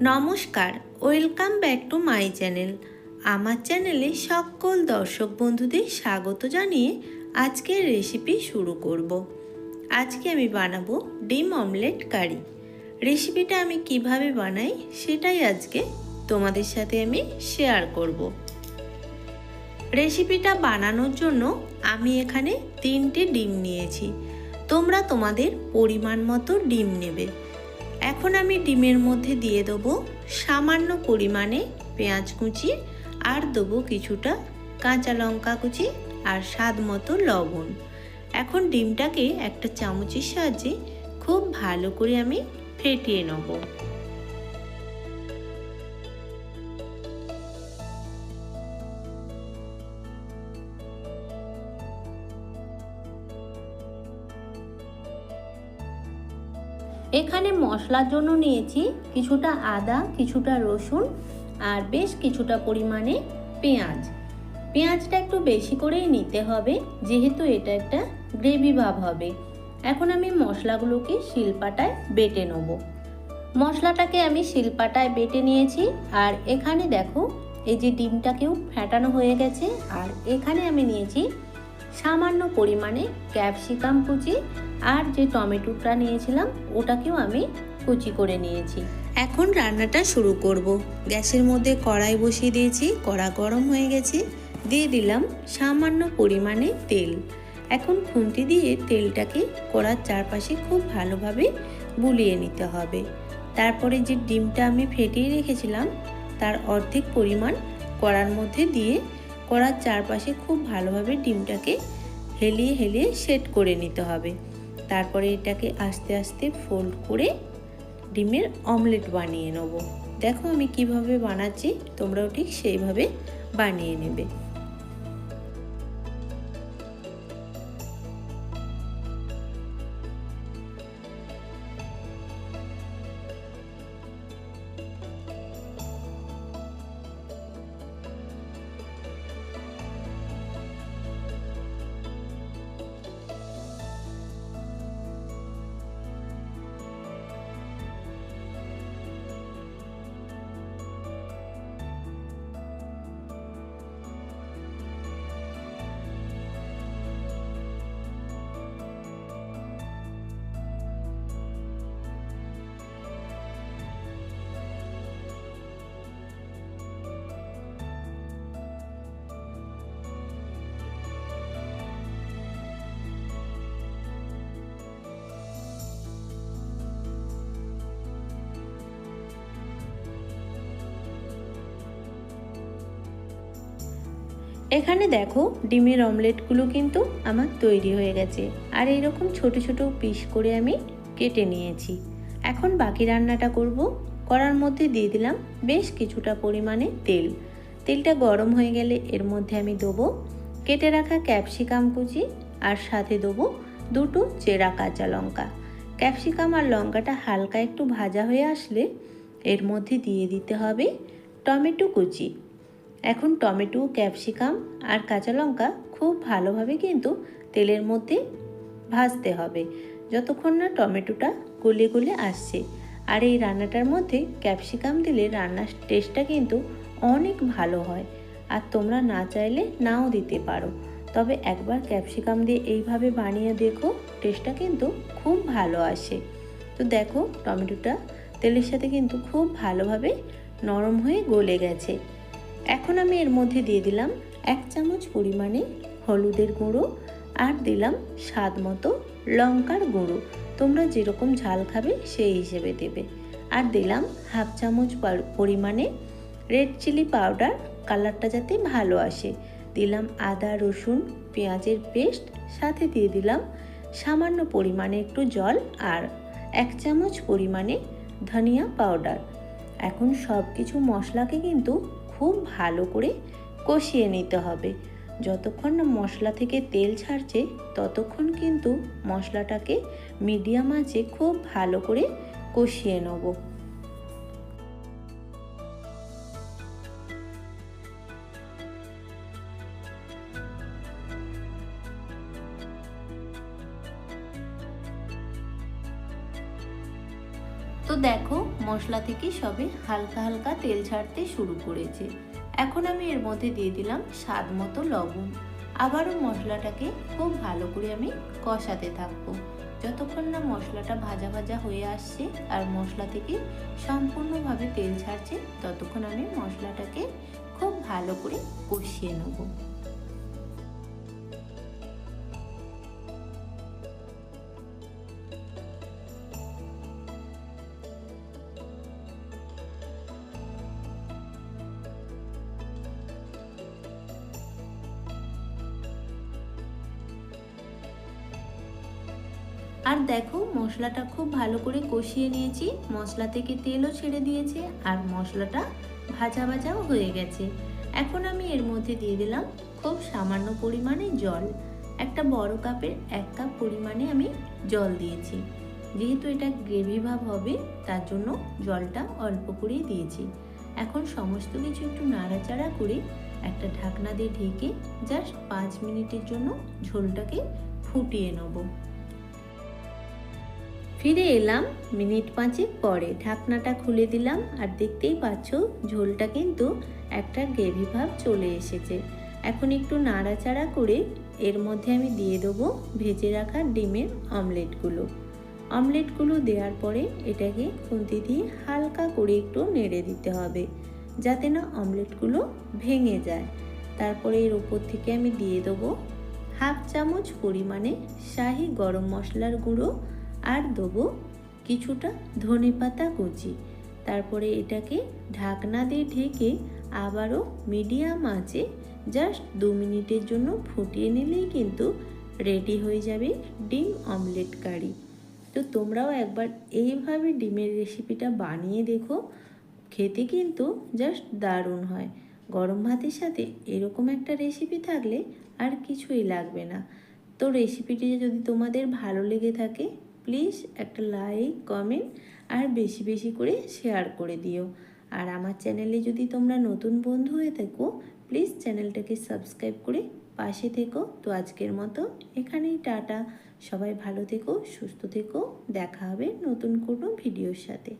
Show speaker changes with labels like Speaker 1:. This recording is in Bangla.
Speaker 1: নমস্কার, welcome back to my channel আমার চ্যানেলে সকল দর্শক বন্ধুদের স্বাগত জানিয়ে আজকের রেসিপি শুরু করব। আজকে আমি বানাবো ডিম অমলেট কারি রেসিপিটা আমি কীভাবে বানাই সেটাই আজকে তোমাদের সাথে আমি শেয়ার করব। রেসিপিটা বানানোর জন্য আমি এখানে তিনটে ডিম নিয়েছি তোমরা তোমাদের পরিমাণ মতো ডিম নেবে এখন আমি ডিমের মধ্যে দিয়ে দেবো সামান্য পরিমাণে পেঁয়াজ কুচি আর দেবো কিছুটা কাঁচা লঙ্কা কুচি আর স্বাদ মতো লবণ। এখন ডিমটাকে একটা চামচের সাহায্যে খুব ভালো করে আমি ফেটিয়ে নেব। এখানে মশলার জন্য নিয়েছি কিছুটা আদা, কিছুটা রসুন আর বেশ কিছুটা পরিমাণে পেঁয়াজ। পেঁয়াজটা একটু বেশি করেই নিতে হবে, যেহেতু এটা একটা গ্রেভি ভাব হবে। এখন আমি মশলাগুলোকে শিলপাটায় বেটে নেব। মশলাটাকে আমি শিলপাটায় বেটে নিয়েছি আর এখানে দেখো, এই যে ডিমটাকেও ফ্যাটানো হয়ে গেছে। আর এখানে আমি নিয়েছি সামান্য পরিমাণে ক্যাপসিকাম কুচি আর যে টমেটোটা নিয়েছিলাম, ওটাকেও আমি কুচি করে নিয়েছি। এখন রান্নাটা শুরু করব। গ্যাসের মধ্যে কড়াই বসিয়ে দিয়েছি, কড়া গরম হয়ে গেছে। দিয়ে দিলাম সামান্য পরিমাণে তেল। এখন খুন্তি দিয়ে তেলটাকে কড়ার চারপাশে খুব ভালোভাবে বুলিয়ে নিতে হবে। তারপরে যে ডিমটা আমি ফেটিয়ে রেখেছিলাম, তার অর্ধেক পরিমাণ কড়ার মধ্যে দিয়ে কড়ার চারপাশে খুব ভালোভাবে ডিমটাকে হেলিয়ে হেলিয়ে সেট করে নিতে হবে। তারপরে এটাকে আস্তে আস্তে ফোল্ড করে ডিমের অমলেট বানিয়ে নেব। দেখো আমি কীভাবে বানাচ্ছি, তোমরাও ঠিক সেইভাবে বানিয়ে নেবে। এখানে দেখো ডিমের অমলেটগুলো কিন্তু আমার তৈরি হয়ে গেছে। আর এইরকম ছোট ছোট পিস করে আমি কেটে নিয়েছি। এখন বাকি রান্নাটা করব। করার মধ্যে দিয়ে দিলাম বেশ কিছুটা পরিমাণে তেল। তেলটা গরম হয়ে গেলে এর মধ্যে আমি দেবো কেটে রাখা ক্যাপসিকাম কুচি আর সাথে দেবো দুটো চেরা কাঁচা লঙ্কা। ক্যাপসিকাম আর লঙ্কাটা হালকা একটু ভাজা হয়ে আসলে এর মধ্যে দিয়ে দিতে হবে টমেটো কুচি। এখন টমেটো, ক্যাপসিকাম আর কাঁচা লঙ্কা খুব ভালোভাবে কিন্তু তেলের মধ্যে ভাজতে হবে। যতক্ষণ না টমেটোটা গলে গলে আসছে। আর এই রান্নাটার মধ্যে ক্যাপসিকাম দিলে রান্নার টেস্টটা কিন্তু অনেক ভালো হয়। আর তোমরা না চাইলে নাও দিতে পারো। তবে একবার ক্যাপসিকাম দিয়ে এইভাবে বানিয়ে দেখো, টেস্টটা কিন্তু খুব ভালো আসে। তো দেখো, টমেটোটা তেলের সাথে কিন্তু খুব ভালোভাবে নরম হয়ে গলে গেছে। এখন আমি এর মধ্যে দিয়ে দিলাম এক চামচ পরিমাণে হলুদের গুঁড়ো আর দিলাম স্বাদ মতো লঙ্কার গুঁড়ো। তোমরা যেরকম ঝাল খাবে সেই হিসেবে দেবে। আর দিলাম হাফ চামচ পরিমাণে রেড চিলি পাউডার। কালারটা যাতে ভালো আসে। দিলাম আদা, রসুন, পেঁয়াজের পেস্ট। সাথে দিয়ে দিলাম সামান্য পরিমাণে একটু জল আর এক চামচ পরিমাণে ধনিয়া পাউডার। এখন সব কিছু মশলাকে কিন্তু খুব ভালো করে কষিয়ে নিতে হবে। যতক্ষণ না মশলা থেকে তেল ছাড়ছে, ততক্ষণ কিন্তু মশলাটাকে মিডিয়াম আঁচে খুব ভালো করে কষিয়ে নেব। তো দেখো, মশলা থেকে সবে হালকা হালকা তেল ছাড়তে শুরু করেছে। এখন আমি এর মধ্যে দিয়ে দিলাম স্বাদ মতো লবণ। আবারও মশলাটাকে খুব ভালো করে আমি কষাতে থাকব। যতক্ষণ না মশলাটা ভাজা ভাজা হয়ে আসছে আর মশলা থেকে সম্পূর্ণভাবে তেল ছাড়ছে, ততক্ষণ আমি মশলাটাকে খুব ভালো করে কষিয়ে নেব। আর দেখো, মশলাটা খুব ভালো করে কষিয়ে নিয়েছি। মশলা থেকে তেলও ছেড়ে দিয়েছে আর মশলাটা ভাজা ভাজাও হয়ে গেছে। এখন আমি এর মধ্যে দিয়ে দিলাম খুব সামান্য পরিমাণে জল। একটা বড় কাপের এক কাপ পরিমাণে আমি জল দিয়েছি। যেহেতু এটা গ্রেভি ভাব হবে, তার জন্য জলটা অল্প করেই দিয়েছি। এখন সমস্ত কিছু একটু নাড়াচাড়া করে একটা ঢাকনা দিয়ে ঢেকে জাস্ট পাঁচ মিনিটের জন্য ঝোলটাকে ফুটিয়ে নেব। ফিরে এলাম মিনিট পাঁচেক পরে। ঢাকনাটা খুলে দিলাম আর দেখতেই পাচ্ছ ঝোলটা কিন্তু একটা গ্রেভি ভাব চলে এসেছে। এখন একটু নাড়াচাড়া করে এর মধ্যে আমি দিয়ে দেবো ভেজে রাখা ডিমের অমলেটগুলো। অমলেটগুলো দেওয়ার পরে এটাকে খুন্তি দিয়ে হালকা করে একটু নেড়ে দিতে হবে যাতে না অমলেটগুলো ভেঙে যায়। তারপরে এর ওপর থেকে আমি দিয়ে দেবো হাফ চামচ পরিমাণে শাহি গরম মশলার গুঁড়ো আর দেবো কিছুটা ধনে পাতা কুচি। তারপরে এটাকে ঢাকনা দিয়ে ঢেকে আবারও মিডিয়াম আঁচে জাস্ট দু মিনিটের জন্য ফুটিয়ে নিলেই কিন্তু রেডি হয়ে যাবে ডিম অমলেট কারি। তো তোমরাও একবার এইভাবে ডিমের রেসিপিটা বানিয়ে দেখো, খেতে কিন্তু জাস্ট দারুণ হয়। গরম ভাতের সাথে এরকম একটা রেসিপি থাকলে আর কিছুই লাগবে না। তো রেসিপিটি যদি তোমাদের ভালো লেগে থাকে প্লিজ একটা লাইক, কমেন্ট আর বেশি বেশি করে শেয়ার করে দিও। আর আমার চ্যানেলে যদি তোমরা নতুন বন্ধু হয়ে থাকো, প্লিজ চ্যানেলটাকে সাবস্ক্রাইব করে পাশে থেকো। তো আজকের মতো এখানেই টাটা। সবাই ভালো থেকো, সুস্থ থেকো। দেখা হবে নতুন কোনো ভিডিওর সাথে।